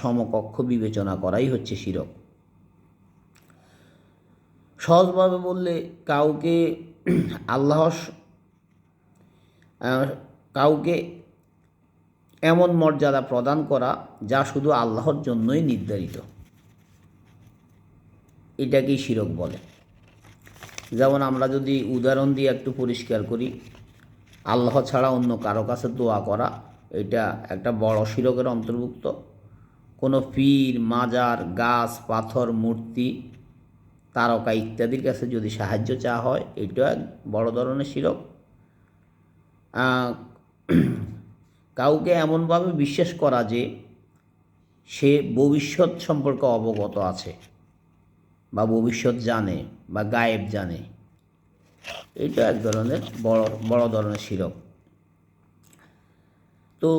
সমকক্ষ বিবেচনা করাই হচ্ছে শিরক। সহজভাবে বললে কাউকে আল্লাহ কাউকে এমন মর্যাদা প্রদান করা যা শুধু আল্লাহর জন্যই নির্ধারিত। এটাকেই শিরক বলে। যেমন আমরা যদি উদাহরণ দিয়ে একটু পরিষ্কার করি, আল্লাহ ছাড়া অন্য কারও কাছে দোয়া করা, এটা একটা বড় শিরকের অন্তর্ভুক্ত। কোনো পীর মাজার, গাছ, পাথর, মূর্তি, তারকা ইত্যাদির কাছে যদি সাহায্য চাওয়া হয় এটা এক বড় ধরনের শিরক। কাউকে এমনভাবে বিশ্বাস করা যে সে ভবিষ্যৎ সম্পর্কে অবগত আছে বা ভবিষ্যৎ জানে বা গায়েব জানে এটা এক ধরনের বড় বড় ধরনের শিরক। তো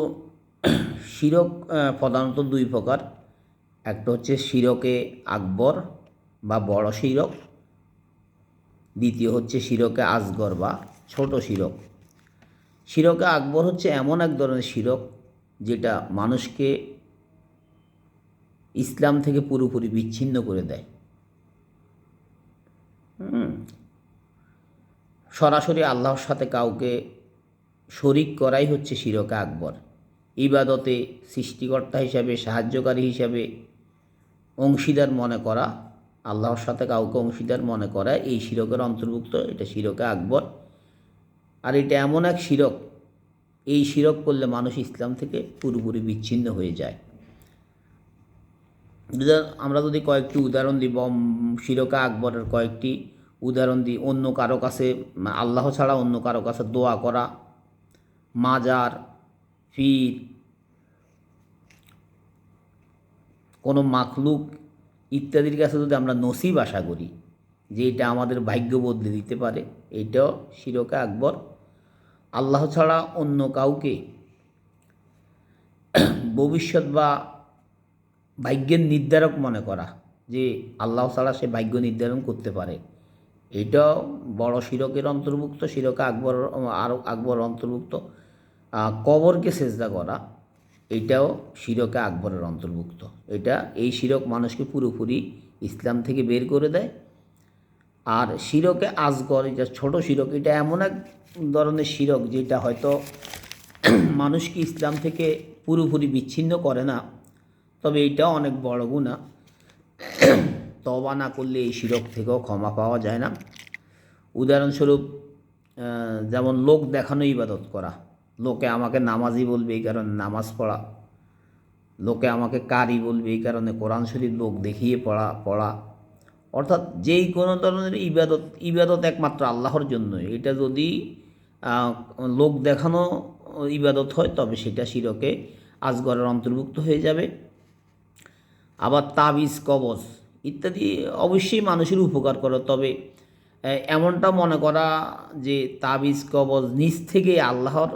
শিরক প্রধানত দুই প্রকার। একটা হচ্ছে শিরকে আকবর বা বড় শিরক। দ্বিতীয় হচ্ছে শিরকে আসগর বা ছোট শিরক। শিরকে আকবর হচ্ছে এমন এক ধরনের শিরক যেটা মানুষকে ইসলাম থেকে পুরোপুরি বিচ্ছিন্ন করে দেয়। সরাসরি আল্লাহর সাথে কাউকে শরিক করাই হচ্ছে শিরকে আকবর। ইবাদতে সৃষ্টিকর্তা হিসাবে, সাহায্যকারী হিসাবে অংশীদার মনে করা, আল্লাহর সাথে কাউকে অংশীদার মনে করা, এই শিরকের অন্তর্ভুক্ত, এটা শিরকে আকবর। আর এটা এমন এক শিরক, এই শিরক করলে মানুষ ইসলাম থেকে পুরোপুরি বিচ্ছিন্ন হয়ে যায়। আমরা যদি কয়েকটি উদাহরণ দিই শিরকা আকবরের কয়েকটি উদাহরণ দিই, অন্য কারও কাছে, আল্লাহ ছাড়া অন্য কারও কাছে দোয়া করা, মাজার ফির কোনো মাখলুক ইত্যাদির কাছে যদি আমরা নসিব আশা করি যে এটা আমাদের ভাগ্য বদলে দিতে পারে, এটাও শিরকা আকবর। আল্লাহ ছাড়া অন্য কাউকে ভবিষ্যৎ বা ভাগ্যের নির্ধারক মনে করা, যে আল্লাহ ছাড়া সে ভাগ্য নির্ধারণ করতে পারে, এটাও বড় শিরকের অন্তর্ভুক্ত, শিরকে আকবর আরও আকবর অন্তর্ভুক্ত কবরকে সেজদা করা। এটাও শিরকে আকবরের অন্তর্ভুক্ত। এটা এই শিরক মানুষকে পুরোপুরি ইসলাম থেকে বের করে দেয়। আর শিরকে আজগর এটা ছোট শিরক, এটা এমন এক ধরনের শিরক যেটা হয়তো মানুষকে ইসলাম থেকে পুরোপুরি বিচ্ছিন্ন করে না। তবে এইটাও অনেক বড় গুণা তবা না করলে এই শিরক থেকেও ক্ষমা পাওয়া যায় না। উদাহরণস্বরূপ যেমন লোক দেখানো ইবাদত করা। লোকে আমাকে নামাজি বলবে এই কারণে নামাজ পড়া। লোকে আমাকে কারি বলবে এই কারণে কোরআন শরীফ লোক দেখিয়ে পড়া পড়া। অর্থাৎ যেই কোনো ধরনের ইবাদত ইবাদত একমাত্র আল্লাহর জন্য এটা যদি লোক দেখানো ইবাদত হয়, তবে সেটা শিরকে আজগরের অন্তর্ভুক্ত হয়ে যাবে। আবার তাবিজ কবচ ইত্যাদি অবশ্যই মানুষের উপকার করে। তবে এমনটা মনে করা যে তাবিজ, কবজ নিজ থেকে আল্লাহর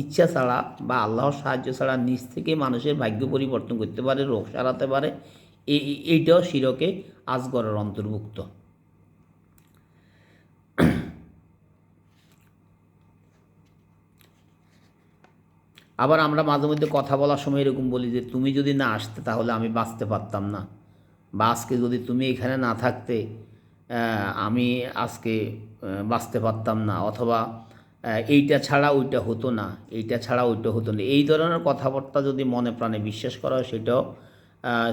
ইচ্ছা ছাড়া বা আল্লাহর সাহায্য ছাড়া নিজ থেকে মানুষের ভাগ্য পরিবর্তন করতে পারে, রোগ সারাতে পারে এইটাও শিরকে আজগরের অন্তর্ভুক্ত। আবার আমরা মাঝে মধ্যে কথা বলার সময় এরকম বলি যে, তুমি যদি না আসতে তাহলে আমি বাঁচতে পারতাম না। বা, আজকে যদি তুমি এখানে না থাকতে আমি আজকে বাঁচতে পারতাম না অথবা এইটা ছাড়া ওইটা হতো না, এইটা ছাড়া ওইটা হতো না। এই ধরনের কথাবার্তা যদি মনে প্রাণে বিশ্বাস করা হয়, সেটাও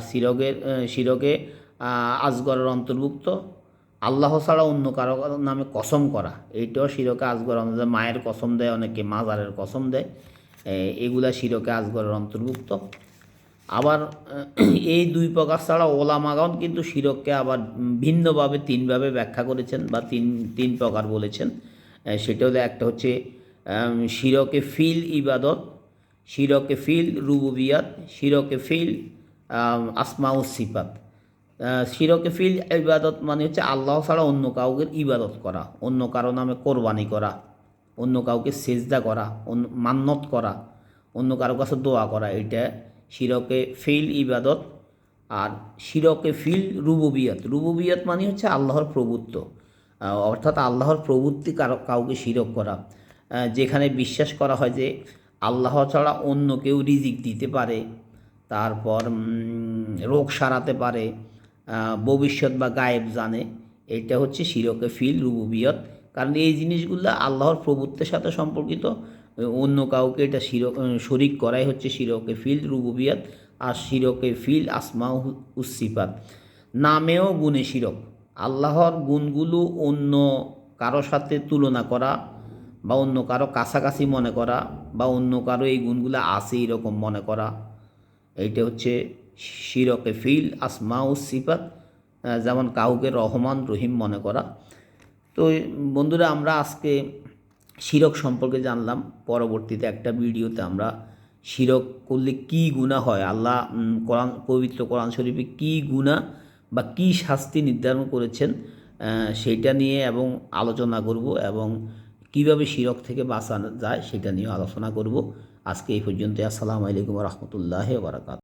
শিরকের শিরকে আজগরের অন্তর্ভুক্ত। আল্লাহ ছাড়া অন্য কারও নামে কসম করা, এইটাও শিরকে আজগর মায়ের কসম দেয় অনেকে, মাজারের কসম দেয়। এগুলা শিরকে আজগরের অন্তর্ভুক্ত। আবার, এই দুই প্রকার ছাড়া ওলামাগান কিন্তু শিরককে আবার ভিন্নভাবে, তিনভাবে ব্যাখ্যা করেছেন বা তিন তিন প্রকার বলেছেন। সেটা হলো একটা হচ্ছে শিরকে ফিল ইবাদত, শিরকে ফিল রুবুবিয়াত, শিরকে ফিল আসমাউ সিপাত শিরকে ফিল ইবাদত মানে হচ্ছে আল্লাহ ছাড়া অন্য কাউকে ইবাদত করা, অন্য কারও নামে কোরবানি করা, অন্য কাউকে সেজদা করা, অন্য মান্নত করা, অন্য কারও কাছে দোয়া করা, এটা শিরকে ফিল ইবাদত আর শিরকে ফিল রুবুবিয়ত। রুবুবিয়ত মানে হচ্ছে আল্লাহর প্রভুত্ব। অর্থাৎ আল্লাহর প্রভুত্তি কাউকে শিরক করা। যেখানে বিশ্বাস করা হয় যে আল্লাহ ছাড়া অন্য কেউ রিজিক দিতে পারে, তারপর রোগ সারাতে পারে ভবিষ্যৎ বা গায়েব জানে, এটা হচ্ছে শিরকে ফিল রুবুবিয়ত। কারণ এই জিনিসগুলো আল্লাহর প্রভুত্বের সাথে সম্পর্কিত। অন্য কাউকে এটা শির শরিক করাই হচ্ছে শিরকে ফিল রুবুবিয়ত আর শিরকে ফিল আসমা উসিফাত নামেও গুণে শিরক। আল্লাহর গুণগুলো অন্য কারও সাথে তুলনা করা বা অন্য কারও কাছাকাছি মনে করা বা অন্য কারও এই গুণগুলো আছে এরকম মনে করা এইটা হচ্ছে শিরকে ফিল আসমা ও সিফাত আহ, যেমন কাউকে রহমান রহিম মনে করা। তো বন্ধুরা আমরা আজকে শিরক সম্পর্কে জানলাম, পরবর্তীতে একটা ভিডিওতে আমরা শিরক করলে কি গুণা হয়, আল্লাহ কোরআন, পবিত্র কোরআন শরীফে কি গুণা বা কি শাস্তি নির্ধারণ করেছেন সেটা নিয়ে এবং আলোচনা করব এবং কীভাবে শিরক থেকে বাঁচানো যায় সেটা নিয়ে আলোচনা করব। আজকে এই পর্যন্ত আসসালামু আলাইকুম রহমতুল্লাহ বারাকাত